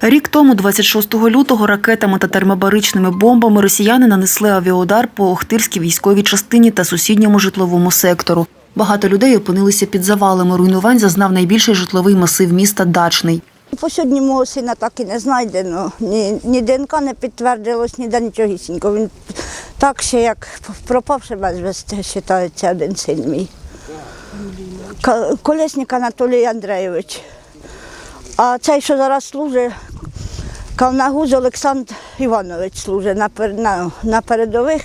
Рік тому, 26 лютого, ракетами та термобаричними бомбами росіяни нанесли авіаудар по Охтирській військовій частині та сусідньому житловому сектору. Багато людей опинилися під завалами. Руйнувань зазнав найбільший житловий масив міста Дачний. По сьогодні мого сина так і не знайдено. Ні, ні ДНК не підтвердилось, ніде нічогісінько. Він так ще як пропавши безвісти, вважається один син мій. Колесник Анатолій Андрійович. А цей, що зараз служить, Кавнагуз Олександр Іванович служить на, на, на передових.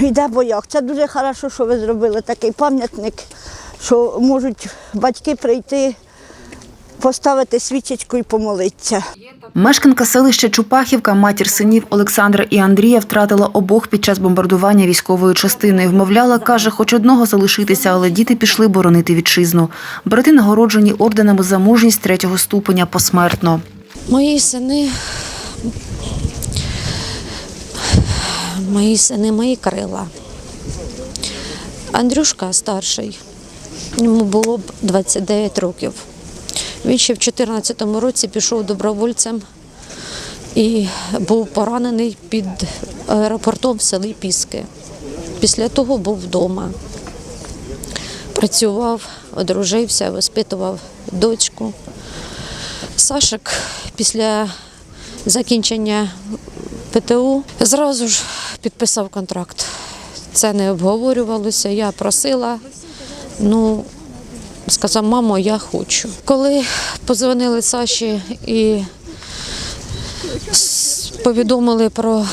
Йде в боях. Це дуже добре, що ви зробили такий пам'ятник, що можуть батьки прийти, поставити свічечку і помолитися. Мешканка селища Чупахівка, матір синів Олександра і Андрія, втратила обох під час бомбардування військової частини. Вмовляла, каже, хоч одного залишитися, але діти пішли боронити вітчизну. Брати нагороджені орденами за мужність третього ступеня посмертно. Мої сини, мої сини, мої крила. Андрюшка старший, йому було б 29 років. Він ще в 2014 році пішов добровольцем і був поранений під аеропортом в селі Піски. Після того був вдома. Працював, одружився, воспитував дочку. Сашик після закінчення ПТУ зразу ж підписав контракт. Це не обговорювалося. Я просила, ну сказав, мамо, я хочу. Коли позвонили Саші і повідомили про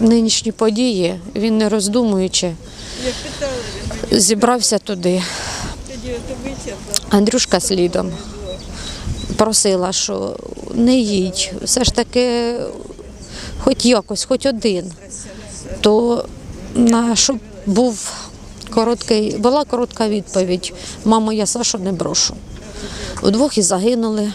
нинішні події, він не роздумуючи, зібрався туди. Андрюшка слідом просила, що не їдь, все ж таки, хоч якось, хоч один, то на щоб був короткий, була коротка відповідь. Мамо, я Сашу не брошу. Удвох і загинули,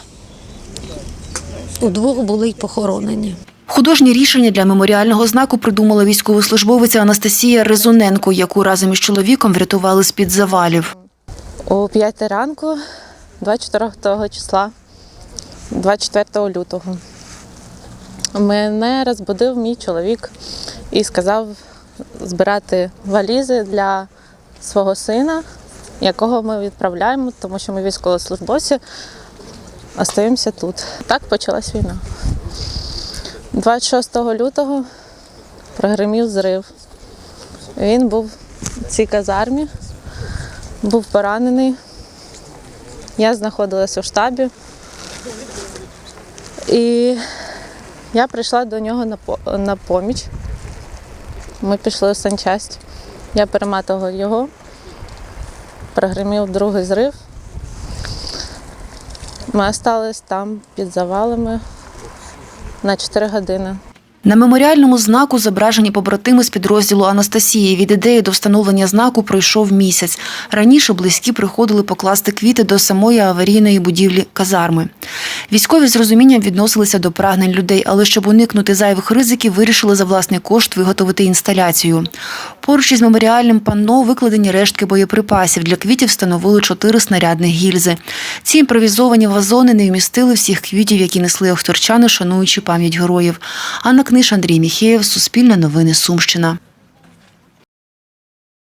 удвох були й похоронені. Художнє рішення для меморіального знаку придумала військовослужбовиця Анастасія Резуненко, яку разом із чоловіком врятували з-під завалів. О 5 ранку, 24 числа, 24 лютого. Мене розбудив мій чоловік і сказав збирати валізи для свого сина, якого ми відправляємо, тому що ми військовослужбовці остаємося тут. Так почалась війна. 26 лютого прогримів зрив. Він був в цій казармі був поранений. Я знаходилася у штабі. І я прийшла до нього на поміч. Ми пішли у санчасть. Я перематувала його, прогримів другий зрив. Ми залишились там під завалами на 4 години. На меморіальному знаку зображені побратими з підрозділу Анастасії. Від ідеї до встановлення знаку пройшов місяць. Раніше близькі приходили покласти квіти до самої аварійної будівлі казарми. Військові з розумінням відносилися до прагнень людей, але щоб уникнути зайвих ризиків, вирішили за власний кошт виготовити інсталяцію. Поруч із меморіальним панно викладені рештки боєприпасів. Для квітів встановили чотири снарядних гільзи. Ці імпровізовані вазони не вмістили всіх квітів, які несли охторчани, шануючи пам'ять героїв. Анна Книж, Андрій Міхеєв, Суспільне новини, Сумщина.